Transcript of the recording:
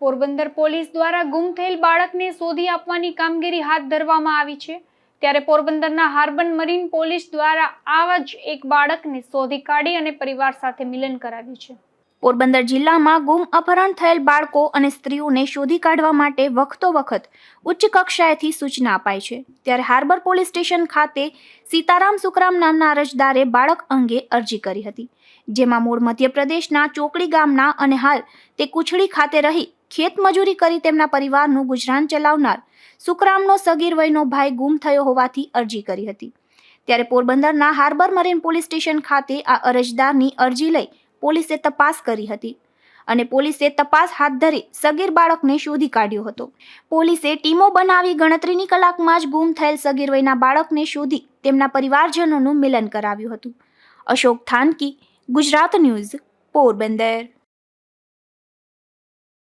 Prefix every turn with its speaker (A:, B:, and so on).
A: Porbandar police દ્વારા ગુમ થયેલ બાળકને શોધી આપવાની કામગીરી હાથ ધરવામાં આવી છે. ત્યારે પોરબંદરના હાર્બન મરીન પોલીસ દ્વારા આવા જ એક બાળકને શોધી કાઢી અને પરિવાર સાથે મિલન કરાવ્યું છે.
B: પોરબંદર જિલ્લામાં ગુમ અપહરણ થયેલ બાળકો અને સ્ત્રીઓને શોધી કાઢવા માટે વખતો વખત ઉચ્ચ કક્ષાએથી સૂચના અપાય છે. ત્યારે હાર્બર પોલીસ સ્ટેશન ખાતે સીતારામ સુખરામ નામના અરજદારે બાળક અંગે અરજી કરી હતી. જેમાં મૂળ મધ્યપ્રદેશના ચોકડી ગામના અને હાલ તે કુછડી ખાતે રહી ખેતમજૂરી કરી તેમના પરિવારનું ગુજરાન ચલાવનાર સુખરામનો સગીર વયનો ભાઈ ગુમ થયો હોવાથી અરજી કરી હતી. ત્યારે પોરબંદરના હાર્બર મરીન પોલીસ સ્ટેશન ખાતે આ અરજદારની અરજી લઈ પોલીસે તપાસ કરી હતી અને પોલીસે તપાસ હાથ ધરી સગીર બાળકને શોધી કાઢ્યો હતો. પોલીસે ટીમો બનાવી ગણતરીની કલાકમાં જ ગુમ થયેલ સગીર વયના બાળકને શોધી તેમના પરિવારજનોનું મિલન કરાવ્યું હતું. અશોક થાનકી, ગુજરાત ન્યૂઝ, પોરબંદર.